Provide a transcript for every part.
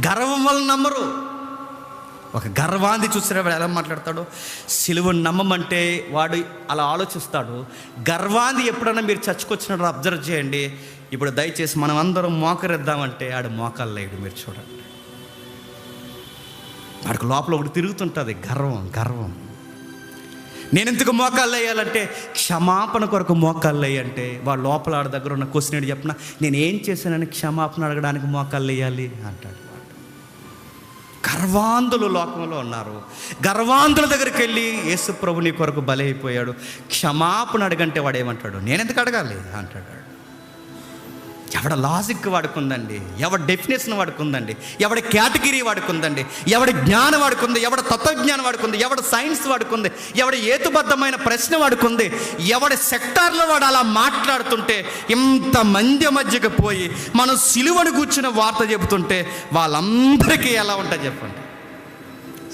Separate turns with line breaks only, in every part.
గర్వం వల్ల నమ్మరు. ఒక గర్వాన్ని చూసిన వాడు ఎలా మాట్లాడతాడు? సిలువను నమ్మమంటే వాడు అలా ఆలోచిస్తాడు. గర్వాన్ని ఎప్పుడైనా మీరు చచ్చుకొచ్చినట్టు అబ్జర్వ్ చేయండి. ఇప్పుడు దయచేసి మనం అందరం మోకరిద్దామంటే ఆడు మోకాలు లేడు మీరు చూడండి. వాడికి లోపల ఒకటి తిరుగుతుంటుంది గర్వం గర్వం. నేను ఎందుకు మోకాళ్ళు వేయాలంటే క్షమాపణ కొరకు మోకాళ్ళు వేయంటే వాడు లోపల ఆడ దగ్గర ఉన్న క్వశ్చన్ చెప్పిన? నేను ఏం చేశానని క్షమాపణ అడగడానికి మోకాళ్ళు వేయాలి అంటాడు. గర్వాంధులు లోకంలో ఉన్నారు. గర్వాంధుల దగ్గరికి వెళ్ళి యేసు ప్రభుని కొరకు బలైపోయాడు. క్షమాపణ అడగంటే వాడు ఏమంటాడు నేను ఎందుకు అడగాలి? అంటాడు ఎవడ లాజిక్ వాడుకుందండి? ఎవడ డెఫినేషన్ వాడుకుందండి? ఎవడ కేటగిరీ వాడుకుందండి? ఎవడ జ్ఞానం వాడుకుంది? ఎవడ తత్వజ్ఞానం వాడుకుంది? ఎవడ సైన్స్ వాడుకుంది? ఎవడ ఏతుబద్ధమైన ప్రశ్న వాడుకుంది? ఎవడ సెక్టార్లో వాడు అలా మాట్లాడుతుంటే ఇంత మంది మధ్యకి పోయి మనం సిలువను కూర్చున్న వార్త చెబుతుంటే వాళ్ళందరికీ ఎలా ఉంటుంది చెప్పండి?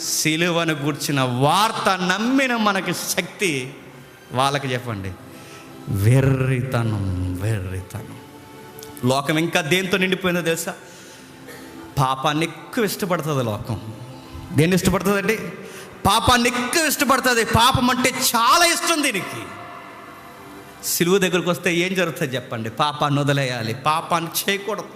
సిలువను కూర్చిన వార్త నమ్మిన మనకి శక్తి వాళ్ళకి చెప్పండి. వెర్రితనం వెర్రితనం. లోకం ఇంకా దేంతో నిండిపోయిందో తెలుసా? పాపాన్ని ఎక్కువ ఇష్టపడుతుంది లోకం. దేన్ని ఇష్టపడుతుందండి? పాపాన్ని ఎక్కువ ఇష్టపడుతుంది. పాపం అంటే చాలా ఇష్టం దీనికి. సిలువు దగ్గరకు వస్తే ఏం జరుగుతుంది చెప్పండి? పాపాన్ని వదిలేయాలి. పాపాన్ని చేయకూడదు.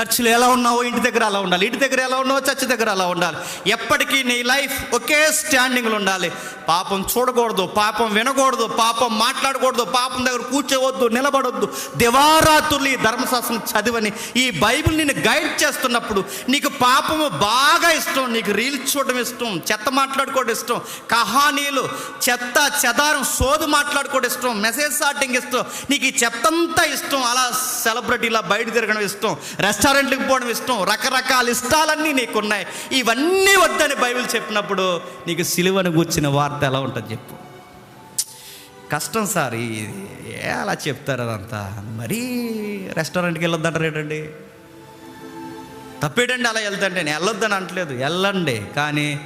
చర్చిలో ఎలా ఉన్నావో ఇంటి దగ్గర అలా ఉండాలి. ఇంటి దగ్గర ఎలా ఉన్నావో చర్చ్ దగ్గర అలా ఉండాలి. ఎప్పటికీ నీ లైఫ్ ఒకే స్టాండింగ్లో ఉండాలి. పాపం చూడకూడదు పాపం వినకూడదు పాపం మాట్లాడకూడదు పాపం దగ్గర కూర్చోవద్దు నిలబడొద్దు. దివారాత్రులు ఈ ధర్మశాస్త్రం చదివని ఈ బైబిల్ నేను గైడ్ చేస్తున్నప్పుడు నీకు పాపము బాగా ఇష్టం నీకు రీల్స్ చూడడం ఇష్టం చెత్త మాట్లాడుకోవడం ఇష్టం కహానీలు చెత్త చెదారం సోదు మాట్లాడుకోవడం ఇష్టం మెసేజ్ షాటింగ్ ఇష్టం నీకు ఈ చెత్తంతా ఇష్టం అలా సెలబ్రిటీలా బయట తిరగడం ఇష్టం రెస్టారెంట్లకు పోవడం ఇష్టం రకరకాల ఇష్టాలన్నీ నీకున్నాయి. ఇవన్నీ వద్దని బైబిల్ చెప్పినప్పుడు నీకు సిలువను కూర్చిన వార్త ఎలా ఉంటుంది చెప్పు. కష్టం సార్ ఇది అలా చెప్తారు అదంతా. మరీ రెస్టారెంట్కి వెళ్ళొద్దంటారు ఏంటండి తప్పేటండి అలా వెళ్తాంటే నేను వెళ్ళొద్దని అంటలేదు వెళ్ళండి కానీ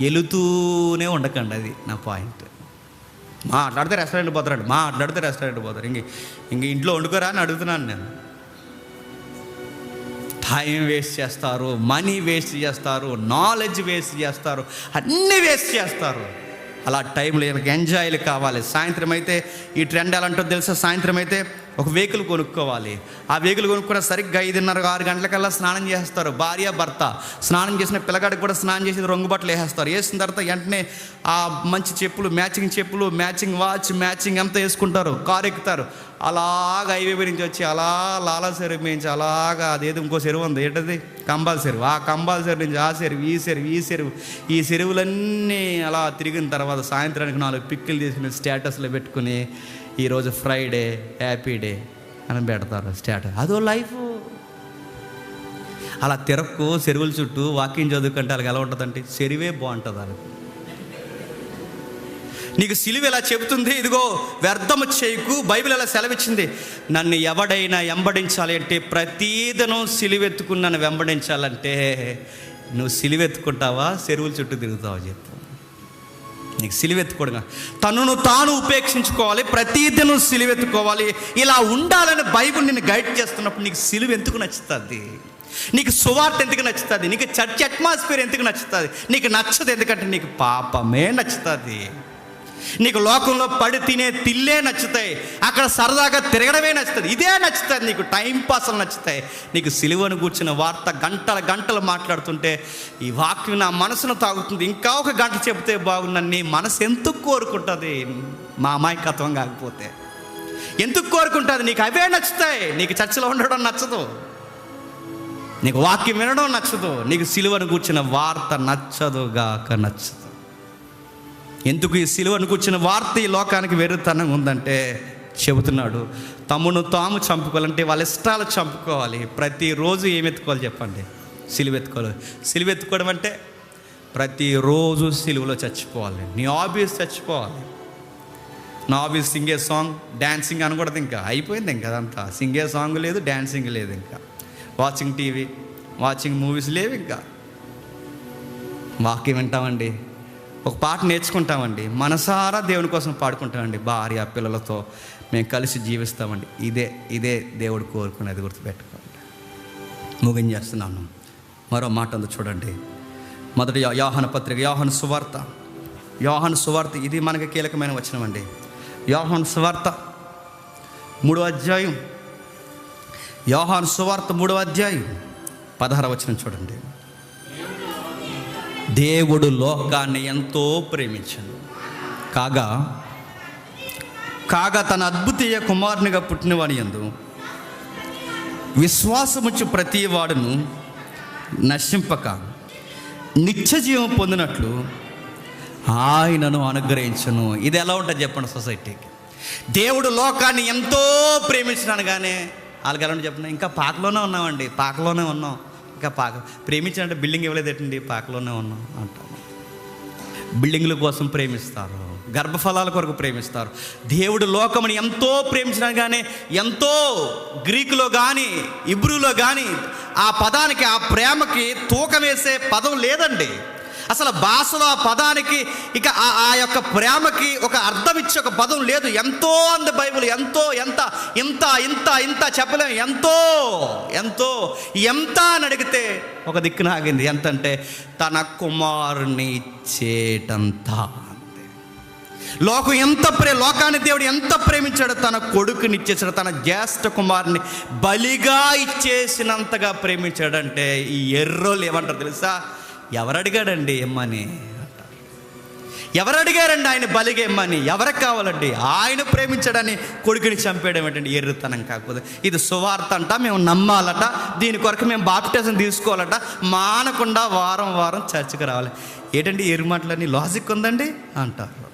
వెళుతూనే ఉండకండి అది నా పాయింట్. మాట్లాడితే రెస్టారెంట్ పోతారండి మాట్లాడితే రెస్టారెంట్ పోతారు. ఇంక ఇంక ఇంట్లో వండుకోరా అని అడుగుతున్నాను నేను. టైం వేస్ట్ చేస్తారు మనీ వేస్ట్ చేస్తారు నాలెడ్జ్ వేస్ట్ చేస్తారు అన్నీ వేస్ట్ చేస్తారు. అలా టైంలో ఈయనకి ఎంజాయ్లు కావాలి. సాయంత్రం అయితే ఈ ట్రెండ్ ఎలా ఉంటుందో తెలుసా? సాయంత్రం అయితే ఒక వెహికల్ కొనుక్కోవాలి. ఆ వెహికల్ కొనుక్కున్న సరిగ్గా ఐదున్నర ఆరు గంటలకల్లా స్నానం చేస్తారు భార్య భర్త స్నానం చేసిన పిల్లగాడికి కూడా స్నానం చేసి రంగు బట్టలు వేసేస్తారు. వేసిన తర్వాత వెంటనే ఆ మంచి చెప్పులు మ్యాచింగ్ చెప్పులు మ్యాచింగ్ వాచ్ మ్యాచింగ్ అంతా వేసుకుంటారు. కారు ఎక్కుతారు. అలాగా హైవే నుంచి వచ్చి అలా లాలా చెరువు నుంచి అలాగా అదేదో ఇంకో చెరువు ఉంది. ఏంటది? కంబాల చెరువు. ఆ కంబాల చెరువు నుంచి ఆ చెరువు ఈ చెరువు ఈ చెరువు. ఈ చెరువులన్నీ అలా తిరిగిన తర్వాత సాయంత్రానికి నాలుగు పిక్కులు తీసుకుని స్టేటస్లో పెట్టుకుని ఈరోజు ఫ్రైడే హ్యాపీ డే అని పెడతారు స్టేటస్. అదో లైఫ్ అలా తిరక్కు చెరువుల చుట్టూ వాకింగ్ చదువుకుంటే వాళ్ళకి ఎలా ఉంటుందంటే చెరువే బాగుంటుంది వాళ్ళకి. నీకు సిలువ ఎలా చెబుతుంది? ఇదిగో వ్యర్థము చేయకు బైబిల్ ఎలా సెలవిచ్చింది? నన్ను ఎవడైనా వెంబడించాలి అంటే ప్రతీదనం సిలువెత్తుకుని నన్ను వెంబడించాలంటే నువ్వు సిలువెత్తుకుంటావా? చెరువుల చుట్టూ తిరుగుతావా చెప్పు. నీకు సిలువెత్తుకోవడం తనను తాను ఉపేక్షించుకోవాలి ప్రతిదినం సిలువెత్తుకోవాలి. ఇలా ఉండాలని బైబిల్ నిన్ను గైడ్ చేస్తున్నప్పుడు నీకు సిలువ ఎందుకు నచ్చుతుంది? నీకు సువార్త ఎందుకు నచ్చుతుంది? నీకు చర్చ్ అట్మాస్ఫియర్ ఎందుకు నచ్చుతుంది? నీకు నచ్చదు ఎందుకంటే నీకు పాపమే నచ్చుతుంది. నీకు లోకంలో పడి తినే తిల్లే నచ్చుతాయి. అక్కడ సరదాగా తిరగడమే నచ్చుతుంది. ఇదే నచ్చుతుంది నీకు. టైంపాస్లు నచ్చుతాయి. నీకు సిలువను కూర్చున్న వార్త గంటల గంటలు మాట్లాడుతుంటే ఈ వాక్యం నా మనసును తాగుతుంది. ఇంకా ఒక గంట చెబితే బాగుందని నీ మనసు ఎందుకు కోరుకుంటుంది? మా అమాయకత్వం కాకపోతే. ఎందుకు కోరుకుంటుంది? నీకు అవే నచ్చుతాయి. నీకు చర్చలో ఉండడం నచ్చదు. నీకు వాక్యం వినడం నచ్చదు. నీకు సిలువను కూర్చున్న వార్త నచ్చదుగాక నచ్చదు. ఎందుకు ఈ సిలువను కూర్చున్న వార్త ఈ లోకానికి వెర్రితనంగా ఉందంటే చెబుతున్నాడు తమ్మును తాము చంపుకోవాలంటే వాళ్ళ ఇష్టాలు చంపుకోవాలి. ప్రతిరోజు ఏమి ఎత్తుకోవాలి చెప్పండి? సిలువ ఎత్తుకోవాలి సిలువ ఎత్తుకోవడం అంటే ప్రతిరోజు సిలువలో చచ్చిపోవాలి. నీ ఆబీస్ చచ్చిపోవాలి. నా ఆబీస్ సింగే సాంగ్ డ్యాన్సింగ్ అనకూడదు ఇంకా. అయిపోయింది ఇంకా అదంతా. సింగే సాంగ్ లేదు డ్యాన్సింగ్ లేదు ఇంకా. వాచింగ్ టీవీ వాచింగ్ మూవీస్ లేవు ఇంకా. వాక్యం వింటామండి. ఒక పాట నేర్చుకుంటామండి. మనసారా దేవుని కోసం పాడుకుంటామండి భార్య పిల్లలతో. మేము కలిసి జీవిస్తామండి. ఇదే ఇదే దేవుడు కోరుకునేది గుర్తుపెట్టుకోండి. ముగించేస్తున్నాను మరో మాట ఉంది చూడండి. మొదటి యోహన పత్రిక యోహన సువార్త. యోహాను సువార్త ఇది మనకి కీలకమైన వచనం అండి. యోహాను సువార్త మూడో అధ్యాయం. యోహాన్ సువార్త మూడో అధ్యాయం. పదహార వచనం చూడండి. దేవుడు లోకాన్ని ఎంతో ప్రేమించాడు. కాగా కాగా తన అద్భుతీయ కుమారునిగా పుట్టినవాని ఎందు విశ్వాసముచ్చు ప్రతి వాడును నశింపక నిత్య జీవం పొందినట్లు ఆయనను అనుగ్రహించను. ఇది ఎలా ఉంటుంది చెప్పండి సొసైటీకి. దేవుడు లోకాన్ని ఎంతో ప్రేమించినాను కానీ వాళ్ళకి ఎలా ఉంటుంది చెప్పండి? ఇంకా పాకలోనే ఉన్నామండి పాకలోనే ఉన్నాం. ఇంకా పాక ప్రేమించినట్టు బిల్డింగ్ ఇవ్వలేదేటండి పాకలోనే ఉన్నాం అంటాం బిల్డింగ్ల కోసం ప్రేమిస్తారు. గర్భఫలాల కొరకు ప్రేమిస్తారు. దేవుడు లోకముని ఎంతో ప్రేమించినా కానీ ఎంతో గ్రీకులో కానీ ఇబ్రూలో కానీ ఆ పదానికి ఆ ప్రేమకి తూకం వేసే పదం లేదండి. అసలు భాషలో ఆ పదానికి ఇక ఆ ఆ యొక్క ప్రేమకి ఒక అర్థం ఇచ్చే ఒక పదం లేదు. ఎంతో అంది బైబిల్ ఎంతో ఎంత ఇంత ఇంత ఇంత చెప్పలేం. ఎంతో ఎంతో ఎంత అని అడిగితే ఒక దిక్కున ఆగింది. ఎంత అంటే తన కుమారుని ఇచ్చేటంత లోకం ఎంత ప్రే లోకాన్ని దేవుడు ఎంత ప్రేమించాడో తన కొడుకుని ఇచ్చేసాడు. తన జ్యేష్ఠ కుమారుని బలిగా ఇచ్చేసినంతగా ప్రేమించాడంటే ఈ ఎర్రోలు ఏమంటారు తెలుసా? ఎవరు అడిగాడండి ఇమ్మని? ఎవరు అడిగారండి ఆయన బలిగా ఇమ్మని? ఎవరికి కావాలండి? ఆయన ప్రేమించాడని కొడుకుని చంపేయడం ఏంటంటే ఎర్రుతనం కాకపోతే ఇది సువార్త అంట మేము నమ్మాలట. దీని కొరకు మేము బాప్టిజం తీసుకోవాలట. మానకుండా వారం వారం చర్చకు రావాలి. ఏంటండి ఎరుమాటలని లాజిక్ ఉందండి? అంటారు.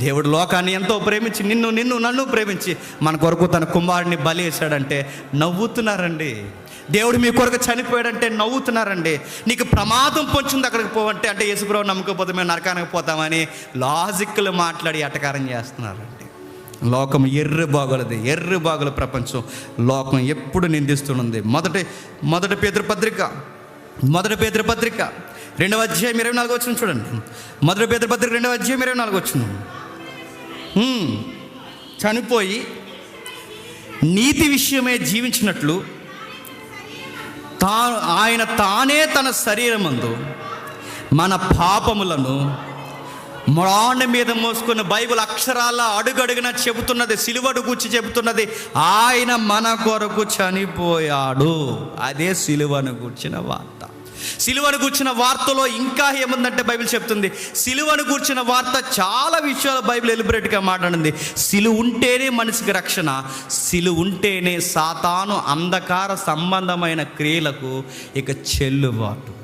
దేవుడు లోకాన్ని ఎంతో ప్రేమించి నిన్ను నిన్ను నన్ను ప్రేమించి మన కొరకు తన కుమారుడిని బలి వేశాడంటే నవ్వుతున్నారండి. దేవుడు మీ కొరకు చనిపోయాడంటే నవ్వుతున్నారండి. నీకు ప్రమాదం పొంచింది అక్కడికి పోవంటే అంటే యేసుప్రభు నమ్మకపోతే మేము నరకానికి పోతామని లాజిక్లు మాట్లాడి అటకారం చేస్తున్నారండి. లోకం ఎర్ర బాగులది ఎర్ర బాగుల ప్రపంచం. లోకం ఎప్పుడు నిందిస్తుంది మొదటి మొదటి పేతృపత్రిక పత్రిక మొదటి పేతృపత్రిక పత్రిక రెండవ అధ్యాయం ఇరవై నాలుగు వచ్చిన చూడండి. మొదటి పేతృపత్రిక పత్రిక రెండవ అధ్యాయం ఇరవై నాలుగు వచ్చిన చనిపోయి నీతి విషయమే జీవించినట్లు తా ఆయన తానే తన శరీరమందు మన పాపములను మ్రాండ మీద మోసుకున్న బైబుల్ అక్షరాల అడుగడుగున చెబుతున్నది సిలువడు గుచ్చి చెబుతున్నది ఆయన మన కొరకు చనిపోయాడు. అదే సిలువను కూర్చిన వార్త. సిలువను కూర్చిన వార్తలో ఇంకా ఏముందంటే బైబిల్ చెప్తుంది. సిలువను కూర్చిన వార్త చాలా విషయాలు బైబిల్ ఎలిబరేట్గా మాట్లాడింది. సిలువ ఉంటేనే మనిషికి రక్షణ సిలువ ఉంటేనే సాతాను అంధకార సంబంధమైన క్రియలకు ఇక చెల్లుబాటు.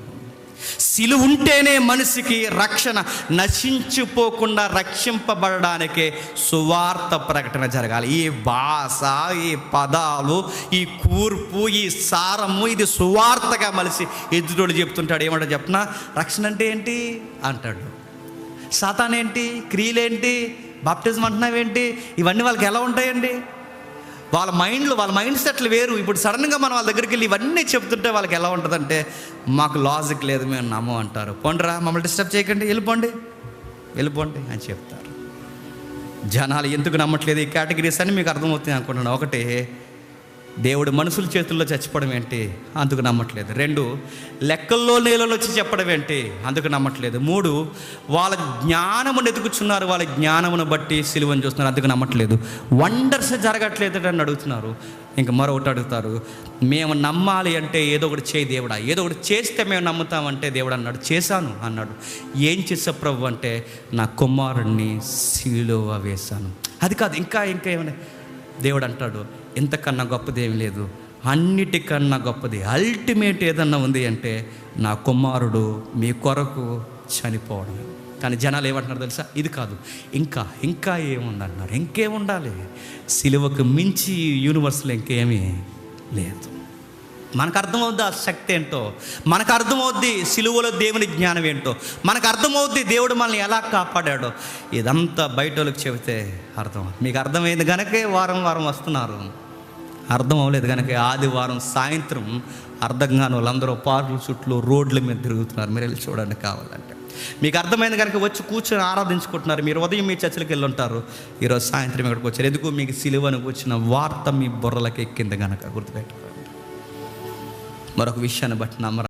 సిలువ ఉంటేనే మనిషికి రక్షణ నశించిపోకుండా రక్షింపబడడానికే సువార్త ప్రకటన జరగాలి. ఈ భాష ఈ పదాలు ఈ కూర్పు ఈ సారము ఇది సువార్తగా మలిసి ఎదుటోడు చెప్తుంటాడు. ఏమంటాడు చెప్పనా? రక్షణ అంటే ఏంటి? అంటాడు. సాతాన్ ఏంటి క్రియలేంటి? బాప్టిజం అంటున్నావేంటి? ఇవన్నీ వాళ్ళకి ఎలా ఉంటాయండి? వాళ్ళ మైండ్లు వాళ్ళ మైండ్ సెట్లు వేరు. ఇప్పుడు సడన్గా మనం వాళ్ళ దగ్గరికి వెళ్ళి ఇవన్నీ చెప్తుంటే వాళ్ళకి ఎలా ఉంటుందంటే మాకు లాజిక్ లేదు మేము నమ్మం అంటారు. పోండిరా మమ్మల్ని డిస్టర్బ్ చేయకండి. వెళ్ళిపోండి వెళ్ళిపోండి అని చెప్తారు. జనాలు ఎందుకు నమ్మట్లేదు ఈ కేటగిరీస్ అని మీకు అర్థమవుతుంది అనుకుంటున్నాను. ఒకటి దేవుడు మనుషుల చేతుల్లో చచ్చిపోవడం ఏంటి? అందుకు నమ్మట్లేదు. రెండు లెక్కల్లో నీళ్ళలో వచ్చి చెప్పడం ఏంటి? అందుకు నమ్మట్లేదు. మూడు వాళ్ళ జ్ఞానమును ఎదుగుచున్నారు. వాళ్ళ జ్ఞానమును బట్టి సిలువని చూస్తున్నారు. అందుకు నమ్మట్లేదు. వండర్స్ జరగట్లేదు అని అడుగుతున్నారు. ఇంక మరొకటి అడుగుతారు. మేము నమ్మాలి అంటే ఏదో ఒకటి చేయి దేవుడా. ఏదో ఒకటి చేస్తే మేము నమ్ముతామంటే దేవుడు అన్నాడు. చేశాను అన్నాడు. ఏం చేసా ప్రభు అంటే నా కుమారుణ్ణి సిలువ వేశాను. అది కాదు ఇంకా ఇంకా ఏమైనా దేవుడు అంటాడు ఇంతకన్నా గొప్పదేమీ లేదు. అన్నిటికన్నా గొప్పది. అల్టిమేట్ ఏదన్నా ఉంది అంటే నా కుమారుడు మీ కొరకు చనిపోవడం కానీ జనాలు ఏమంటున్నారు తెలుసా? ఇది కాదు. ఇంకా ఇంకా ఏముందంటున్నారు? ఇంకేముండాలి? సిలువకు మించి యూనివర్స్లో ఇంకేమీ లేదు. మనకు అర్థమవుద్ది ఆ శక్తి ఏంటో? మనకు అర్థమవుద్ది సిలువలో దేవుని జ్ఞానం ఏంటో? మనకు అర్థమవుద్ది దేవుడు మనల్ని ఎలా కాపాడాడో? ఇదంతా బయట వాళ్ళకి చెబితే అర్థం మీకు అర్థమైంది కనుకే వారం వారం వస్తున్నారు. అర్థం అవ్వలేదు కనుక ఆదివారం సాయంత్రం అర్థం కాని వాళ్ళందరూ పార్కుల చుట్టూ రోడ్ల మీద తిరుగుతున్నారు. మీరు వెళ్ళి చూడండి కావాలంటే. మీకు అర్థమైంది కనుక వచ్చి కూర్చొని ఆరాధించుకుంటున్నారు. మీరు ఉదయం మీ చర్చలకు వెళ్ళి ఉంటారు ఈరోజు సాయంత్రం ఇక్కడికి వచ్చారు. ఎందుకు? మీకు సిలువను వచ్చిన వార్త మీ బుర్రలకు ఎక్కింది కనుక గుర్తుపెట్టుకోండి. మరొక విషయాన్ని బట్టి నమ్మరా?